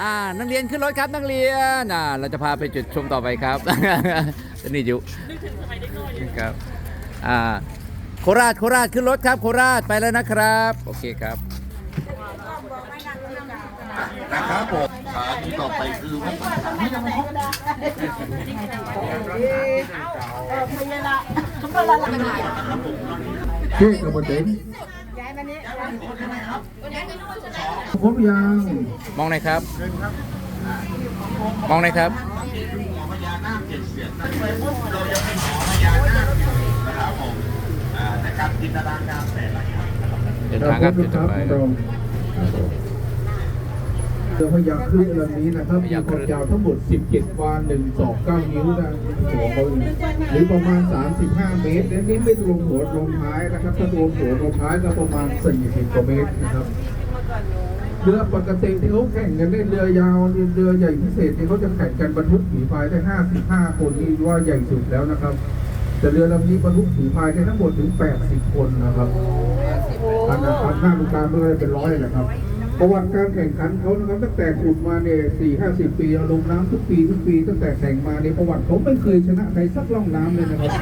อ่านักเรียนขึ้นรถครับนักเรียนอ่าเราจะพาไปจุดชมต่อไปครับ นี่อยู่ครับอ่าโคราชโคราชขึ้นรถครับ โคราชไปแล้วนะครับ โอเคครับนะครับผมขาที่ต่อไปคือวัดป่าสังฆราชเช็คกับประเด็นครบยังมองหน่อยครับมองหน่อยครับพญานาเจ็ ดเสียนไปปุ๊บเราจะเป็นหอพญานาคนะครับผมอ่าแต่การจินตนาการแต่ละอย่างเดินทางครับจุดต่อไป เรือพญาคลื่นลำนี้นะครับมีความยาวทั้งหมด 17 วาน1 2 9 นิ้วนะหัวเขาหรือประมาณ 35 เมตรและนี่ไม่รวมหัวรวมท้ายนะครับ ถ้ารวมหัวรวมท้ายก็ประมาณ 40 กว่าเมตรนะครับเรือปกติที่เขาแข่งกันได้เรือยาวเรือใหญ่พิเศษที่เขาจะแข่งกันบรรทุกฝีพายได้ 55 คนนี่ว่าใหญ่สุดแล้วนะครับแต่เรือลำนี้บรรทุกฝีพายได้ทั้งหมดถึง 80 คนนะครับขนาดขันหน้าดูการไม่อได้เป็นร้อยแหละครับ ประวัติการแข่งขันเขานะครับตั้งแต่ขุดมาเนี่ยสี่ห้าสิบปีเอาลงน้ำทุกปีทุกปี ตั้งแต่แข่งมาในยประวัติเขาไม่เคยชนะใครสักล่องน้ำเลยนะครับ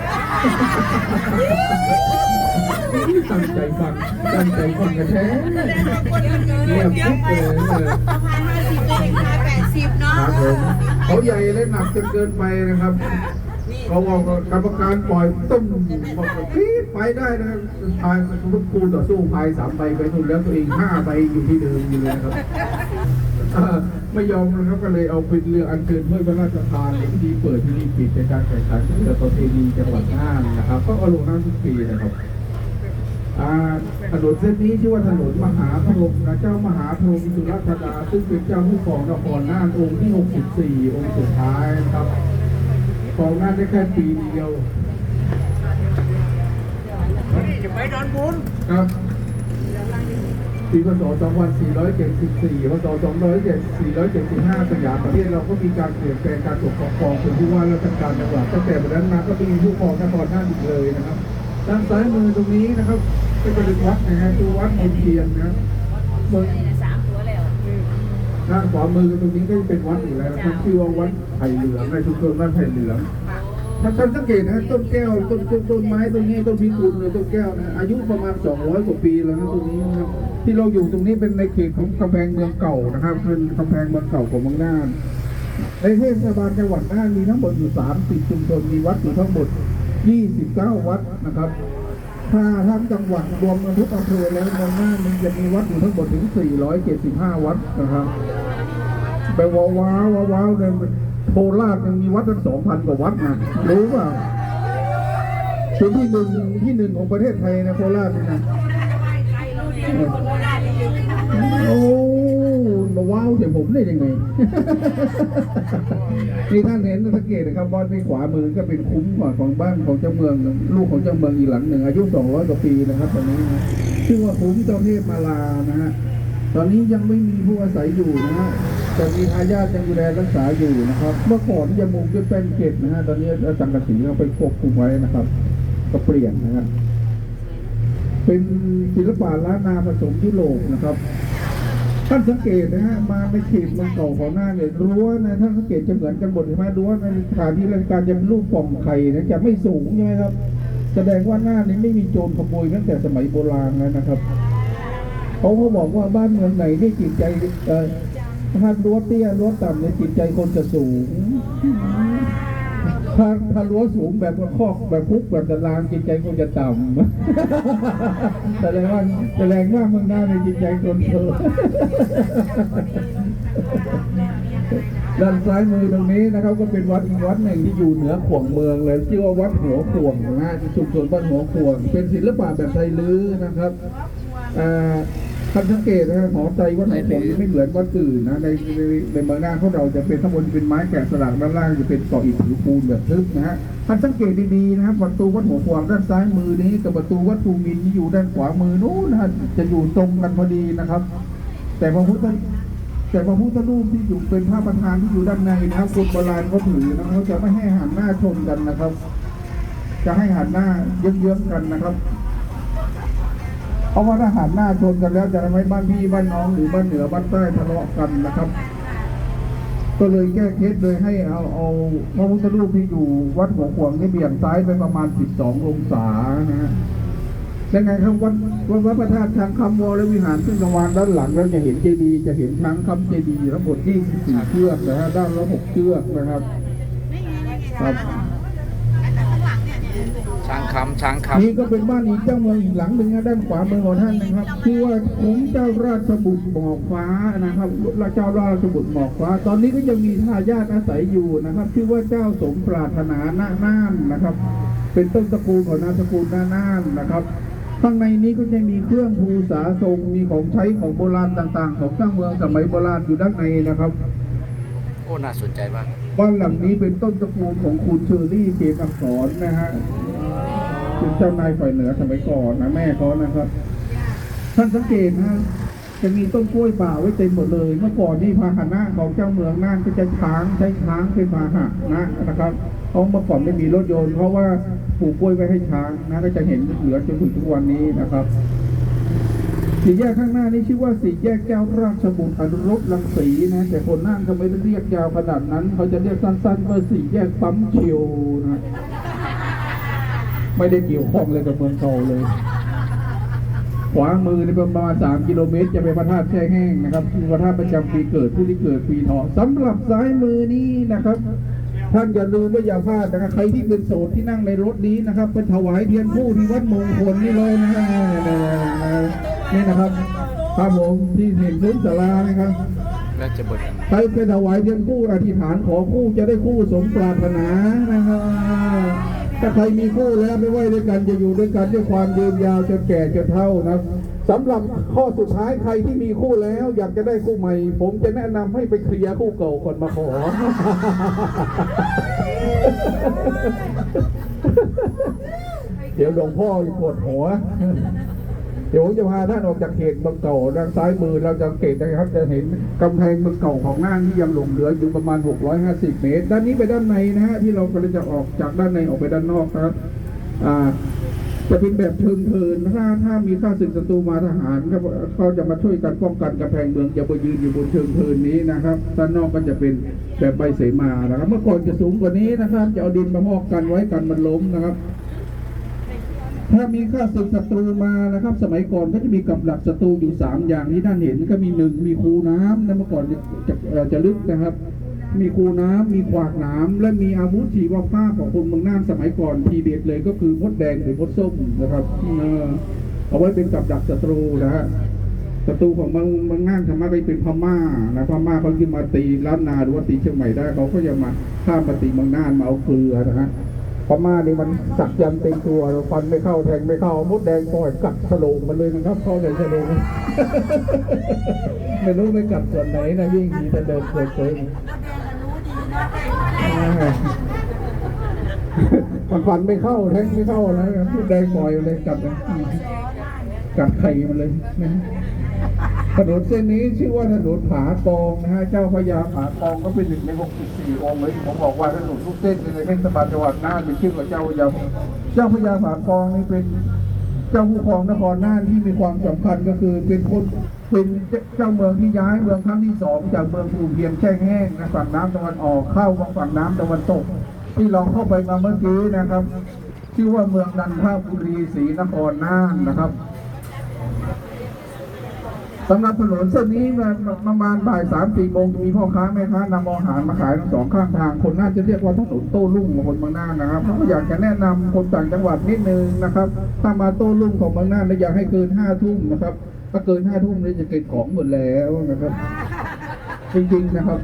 ตั้งใจฟังตั้งใจฟังกันแท้เงียบทุกเลยเออประมาณห้าสิบเองค่ะแปดสิบเนาะครับผมเขาใหญ่และหนักจนเกินไปนะครับ เขาบอกว่ากรรมการปล่อยตุ้มบอกว่าปี๊ดไปได้นะทายทุกคูต่อสู้พายสามใบไปนู่นแล้วตัวเองห้าใบอยู่ที่เดิมอยู่เลยนะครับเอ่อไม่ยอมนะครับก็เลยเอาเป็นเรืออันเชิญเมื่อพระราชทานที่ดีเปิดที่นี่ปิดในการแข่งขันเรือประเพณีจังหวัดน่านนะครับ ก็เอาลงน้ำทุกปีนะครับอ่าถนนเส้นนี้ชื่อว่าถนนมหาพรหมนะเจ้ามหาพรหมสุรธดาซึ่งเป็นเจ้าผู้ครองนครน่านองค์ที่ 64 องค์สุดท้ายนะครับ ครองน่านได้แค่ปีเดียวจะไปดอนบุญครับปีพศ2474พศ2475สยามประเทศเราก็มีการเปลี่ยนแปลงการปกครองเป็นผู้ว่าราชการจังหวัดตั้งแต่วันนั้นมาก็ไม่มีผู้ครองนครน่านอีกเลยนะครับด้านซ้ายมือตรงนี้นะครับ ก็จะเป็นวัดนะฮะคือวัดมนเทียนนะครับเมืองสามตัวแล้ว ด้านขวามือตรงนี้ก็จะเป็นวัดอยู่แล้วนะครับชื่อว่าวัดไผ่เหลืองในชุมชนบ้านไผ่เหลืองถ้าท่านสังเกตนะฮะต้นแก้วต้นต้นต้นไม้ต้นนี้ต้นพิกุลเลยต้นแก้วนะอายุประมาณ 200 กว่าปีแล้วนะต้นนี้นะครับที่เราอยู่ตรงนี้เป็นในเขตของกำแพงเมืองเก่านะครับเป็นกำแพงเมืองเก่าของเมืองน่านในเทศบาลจังหวัดน่านมีทั้งหมดอยู่ 30 ชุมชนมีวัดอยู่ทั้งหมด 29 วัดนะครับ ถ้าทั้งจังหวัดรวมกันทุกอำเภอแล้วเมืองน่านมันจะมีวัดอยู่ทั้งหมดถึง 475 วัดนะครับไปว้าวว้าวว้าวว้าวเลยโคราชยังมีวัดตั้งสองพันกว่าวัดนะรู้เปล่าเป็นที่หนึ่งที่หนึ่งของประเทศไทยนะโคราชนี่นะ ว้าวเสียผมได้ยังไง นี่ท่านเห็นสังเกตนะครับบ้านที่ขวามือก็เป็นคุ้มก่อนของบ้านของเจ้าเมือง ลูกของเจ้าเมืองอีกหลังหนึ่งอายุ200กว่าปีนะครับตอนนี้นะชื่อว่าคุ้มเจ้าเทพมาลานะฮะตอนนี้ยังไม่มีผู้อาศัยอยู่นะฮะแต่มีทายาทยังดูแลรักษาอยู่นะครับ เมื่อก่อนยามุงจะเป็นเกตนะฮะตอนนี้อาจังกะสีเอาไปควบคุมไว้นะครับ ก็เปลี่ยนนะฮะเป็นศิลปะล้านนาผสมยุโรปนะครับ ท่านสังเกตนะฮะมาในเขตเมืองเก่าของหน้าเนี่ยรั้วนะท่านสังเกตจะเหมือนกันหมดใช่ไหมรั้วในสถานที่ราชการจะเป็นรูปป่องไข่นะจะไม่สูงใช่ไหมครับ แสดงว่าหน้านี้ไม่มีโจรขโมยตั้งแต่สมัยโบราณแล้วนะครับเขาก็บอกว่าบ้านเมืองไหนที่จิตใจเอ่อถ้ารั้วเตี้ยรั้วต่ำเนี่ยจิตใจคนจะสูง ถ้าถ้ารั้วสูงแบบคอกแบบคุกแบบตารางจิตใจคนจะต่ำแสดงว่าแสดงว่าเมืองหน้าในจิตใจคนเธอด้านซ้ายมือตรงนี้นะครับก็เป็นวัดอีกวัดหนึ่งที่อยู่เหนือขวงเมืองเลยชื่อว่าวัดหัวขวงนะฮะที่ชุมชนบ้านหัวขวงเป็นศิลปะแบบไทยลื้อนะครับอ่า ท่านสังเกตนะฮะหอไตรวัดหัวขวงนี่ไม่เหมือนวัดอื่นนะในในในเมืองหน้าของเราจะเป็นข้างบนเป็นไม้แกะสลักด้านล่างจะเป็นเกาะอิฐหรือปูนแบบทึบนะฮะท่านสังเกตดีๆนะครับประตูวัดหัวขวางด้านซ้ายมือนี้กับประตูวัดภูมินที่อยู่ด้านขวามือนู้นนะฮะจะอยู่ตรงกันพอดีนะครับ แต่พระพุทธแต่พระพุทธรูปที่อยู่เป็นพระประธานที่อยู่ด้านในนะครับคนโบราณเขาถือนะครับเขาจะไม่ให้หันหน้าชนกันนะครับ จะให้หันหน้าเยื้องๆกันนะครับเพ ราะว่าถ้าหันหน้าชนกันแล้วจะทำให้บ้านพี่บ้านน้องหรือบ้านเหนือบ้านใต้ทะเลาะกันนะครับ ก็เลยแก้เคล็ดเลยให้เอาเอาพระพุทธรูปที่อยู่วัดหัวขวงนี่เบี่ยงซ้ายไปประมาณ 12 องศานะฮะยังไงครับวัดวัดวัดพระธาตุช้างคำวรวิหารซึ่งกลางวันด้านหลังเราจะเห็นเจดีย์จะเห็นช้างคำเจดีย์ทั้งหมด24เชือกนะฮะด้านละ6เชือกนะครับครับ คำช้างคำนี่ก็เป็นบ้านอีกเจ้าเมืองอีกหลังหนึ่งนะด้านขวามือของท่านนะครับชื่อว่าขุนเจ้าราชบุตรหมอกฟ้านะครับเจ้าราชบุตรหมอกฟ้า ตอนนี้ก็ยังมีทายาทอาศัยอยู่นะครับ ชื่อว่าเจ้าสมปรารถนาณน่านนะครับ เป็นต้นตระกูลของนามสกุลนาน่านนะครับข้างในนี้ก็จะมีเครื่องภูษาทรงมีของใช้ของโบราณต่างๆ ของเจ้าเมืองสมัยโบราณอยู่ด้านในนะครับโอ้น่าสนใจมากบ้านหลังนี้เป็นต้นตระกูลของคุณเชอรี่เกมอักษรนะฮะ เป็นเจ้านายฝ่ายเหนือสมัยก่อนนะแม่เขานะครับ ท่านสังเกตนะจะมีต้นกล้วยป่าไว้เต็มหมดเลย เมื่อก่อนนี่พาหนะของเจ้าเมืองน่านก็จะช้างใช้ช้างเป็นพาหะนะนะครับเพราะเมื่อก่อนไม่มีรถยนต์เพราะว่าปลูกกล้วยไว้ให้ช้างนะก็จะเห็นเหลือจนถึงทุกวันนี้นะครับสี่แยกข้างหน้านี่ชื่อว่าสี่แยกแก้วราชบุตรอนุรุตรังสีนะแต่คนนั่งเขาไม่ได้เรียกยาวขนาดนั้น เขาจะเรียกสั้นๆว่าสี่แยกปั๊มเชียวนะ ไม่ได้เกี่ยวข้องเลยกับเมืองเก่าเลย ขวามือในประมาณ3กิโลเมตร จะเป็นพระธาตุแช่แห้งนะครับคือพระธาตุประจำปีเกิดผู้ที่เกิดปีเถาะสำหรับซ้ายมือนี้นะครับท่านอย่าลืมว่าอย่าพลาดนะครับใครที่เป็นโสดที่นั่งในรถนี้นะครับไปถวายเทียนผู้ที่วัดมงคลนี่เลยนะนี่นะครับครับผมที่เห็นพื้นศาลานะครับแล้วจะเบิดใครไปถวายเทียนคู่อธิษฐานขอคู่จะได้คู่สมปรารถนานะครับ ถ้าใครมีคู่แล้วไม่ไหวด้วยกันจะอยู่ด้วยกันด้วยความยืนยาวจนแก่จนเท่านะสำหรับข้อสุดท้ายใครที่มีคู่แล้ว อยากจะได้คู่ใหม่ ผมจะแนะนำให้ไปเคลียร์คู่เก่าก่อนมาขอ เดี๋ยวหลวงพ่อปวดหัว เดี๋ยวผมจะพาท่านออกจากเขตเมืองเก่าด้านซ้ายมือเราจะเกตนะครับ จะเห็นกำแพงเมืองเก่าของน่านที่ยังหลงเหลืออยู่ประมาณ 650 เมตร ด้านนี้ไปด้านในนะฮะที่เรากำลังจะออกจากด้านในออกไปด้านนอกนะครับอ่าจะเป็นแบบเชิงเทินถ้าถ้ามีข้าศึกศัตรูมาทหารก็เขาจะมาช่วยกันป้องกันกำแพงเมืองอย่าไปยืนอยู่บนเชิงเทินนี้นะครับด้านนอกก็จะเป็นแบบใบเสมานะครับ เมื่อก่อนจะสูงกว่านี้นะครับ จะเอาดินมาพอกกันไว้กันมันล้มนะครับ ถ้ามีข้าศึกศัตรูมานะครับ สมัยก่อนก็จะมีกับดักศัตรูอยู่สามอย่างที่ท่านเห็นก็มีหนึ่งมีคูน้ำนะเมื่อก่อนจะจะจะลึกนะครับ มีคูน้ำมีขวากหนามและมีอาวุธชีวภาพของคนเมืองน่านสมัยก่อนทีเด็ดเลยก็คือมดแดงหรือมดส้มนะครับเออเอาไว้เป็นกับดักศัตรูนะฮะศัตรูของเมืองเมืองน่านธรรมะก็เป็นพม่านะพม่าเขาขึ้นมาตีล้านนาหรือว่าตีเชียงใหม่ได้เขาก็จะมาข้ามมาตีเมืองน่านมาเอาเกลือนะฮะ พม่านี่มันสักยันต์เต็มตัวฟันไม่เข้าแทงไม่เข้ามดแดงปล่อยกัดสโลงมันเลยนะครับเข้าในสโลงไม่รู้ไปกัดส่วนไหนนะวิ่งหนีแต่เดินเกิดเกินมันฟันไม่เข้าแทงไม่เข้านะมดแดงปล่อยเลยกัดนะกัดไข่มันเลยนะ ถนนเส้นนี้ชื่อว่าถนนผากองนะฮะเจ้าพระยาผากองก็เป็นหนึ่งใน 64 องค์เลยผมบอกว่าถนนทุกเส้นในเทศบาลจังหวัดน่านมีชื่อของเจ้าพระยาเจ้าพระยาผากองนี่เป็นเจ้าผู้ครองนครน่านที่มีความสำคัญก็คือเป็นคนเป็นเจ้าเมืองที่ย้ายเมืองครั้งที่สองจากเมืองภูเพียงแช่แห้งนะฝั่งน้ำตะวันออกเข้ามาฝั่งน้ำตะวันตก ที่เราเข้าไปมาเมื่อกี้นะครับ ชื่อว่าเมืองนันทบุรีศรีนครน่านนะครับ สำหรับถนนเส้นนี้เมื่อประมาณบ่ายสามสี่โมงจะมีพ่อค้าแม่ค้านำอาหารมาขายทั้งสองข้างทาง คนน่าจะเรียกว่าถนนโต้รุ่งของคนบางนานะครับเขาก็อยากจะแนะนำคนต่างจังหวัดนิดนึงนะครับถ้ามาโต้รุ่งของบางนาเนี่ยอยากให้เกินห้าทุ่มนะครับ ถ้าเกินห้าทุ่มเนี่ยจะเก็บของหมดแล้วนะครับ จริงๆนะครับ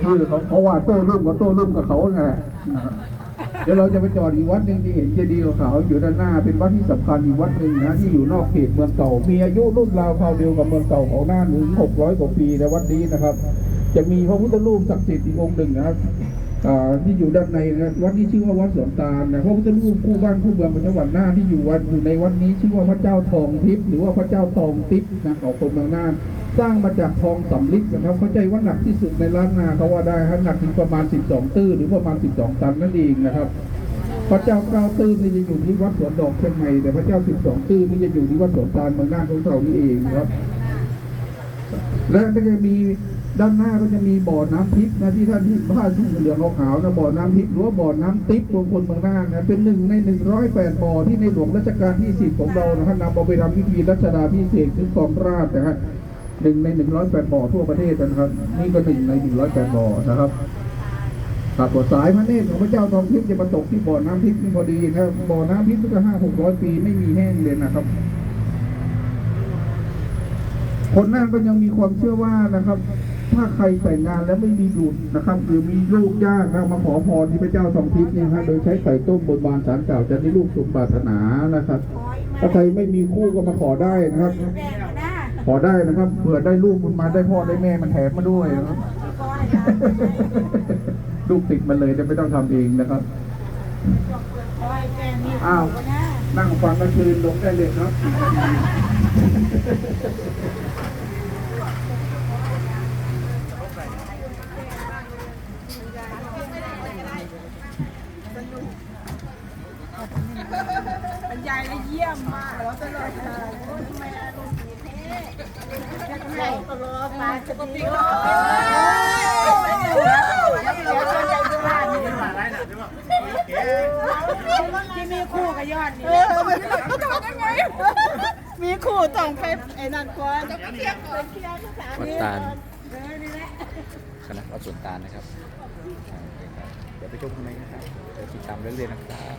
ชื่อเขาเพราะว่าโต้รุ่งกับโต้รุ่งกับเขาไงนะครับ เดี๋ยวเราจะไปจอดอีกวัดหนึ่งที่เห็นเจดีย์ขาวอยู่ด้านหน้า เป็นวัดที่สำคัญอีกวัดหนึ่งนะที่อยู่นอกเขตเมืองเก่า มีอายุรุ่นราวคราวเดียวกับเมืองเก่าของน่านถึง600กว่าปีในวัดนี้นะครับ จะมีพระพุทธรูปศักดิ์สิทธิ์อีกองค์หนึ่งนะครับที่อยู่ด้านในนะวัดนี้ชื่อว่าวัดสวนตาลนะพระพุทธรูปคู่บ้านคู่เมืองของจังหวัดน่านที่อยู่วัดอยู่ในวัดนี้ชื่อว่าพระเจ้าทองทิพย์หรือว่าพระเจ้าทองทิพย์นะของคนเมืองน่าน สร้างมาจากทองสำลิดนะครับ เข้าใจว่าหนักที่สุดในล้านนาเขาว่าได้ครับหนักถึงประมาณ 12 ตื้อหรือประมาณ 12 ตันนั่นเองนะครับ พระเจ้าเก้าตื้อนี่จะอยู่ที่วัดสวนดอกเชียงใหม่แต่พระเจ้าสิบสองตื้อนี่จะอยู่ที่วัดสวนตาลเมืองน่านของเรานี่เองครับ และก็จะมีด้านหน้าก็จะมีบ่อน้ำทิพย์นะที่ท่านที่ผ้าชุ่มเหลืองขาวนะบ่อน้ำทิพย์หรือว่าบ่อน้ำติ๊บของคนเมืองน่านนะเป็นหนึ่งใน108บ่อที่ในหลวงรัชกาลที่10ของเรานะครับนำเอาไปทำพิธีรัชดาพิเศษถึงกองราชนะฮะ หนึ่งใน108บ่อทั่วประเทศนะครับ นี่ก็หนึ่งใน108บ่อนะครับตัดบทสายพระเนตรของพระเจ้าทองทิพย์จะมาตกที่บ่อน้ำทิพย์นี่พอดีนะครับบ่อน้ำทิพย์ก็ห้าหกร้อยปีไม่มีแห้งเลยนะครับ คนนั่นก็ยังมีความเชื่อว่านะครับ ถ้าใครแต่งงานแล้วไม่มีบุตรนะครับ หรือมีลูกยากนะมาขอพรที่พระเจ้าทองทิพย์เนี่ยฮะโดยใช้ไข่ต้มบนบานสารเก่าจะได้ลูกสมปรารถนานะครับ ถ้าใครไม่มีคู่ก็มาขอได้นะครับ ขอได้นะครับเผื่อได้ลูกมันมาได้พ่อได้แม่มันแถมมาด้วยนะครับก้อยนะลูกติดมันเลยจะไม่ต้องทำเองนะครับก้อยแกมีอ้าวนะนั่งฟังกลางคืนลงได้เลยครับบรรยายได้เยี่ยมมากแล้วตลอด ที่มีคู่กับยอดนี่เออมันก็ทำยังไงมีคู่ต้องไปไอ้นั่นก่อนจะไปเที่ยวก่อนเที่ยวภาษาวัดตาลเออนี่แหละคณะวัดสวนตาลนะครับ เดี๋ยวไปชมข้างในนะครับเดี๋ยวติดตามเรื่อยๆนะครับ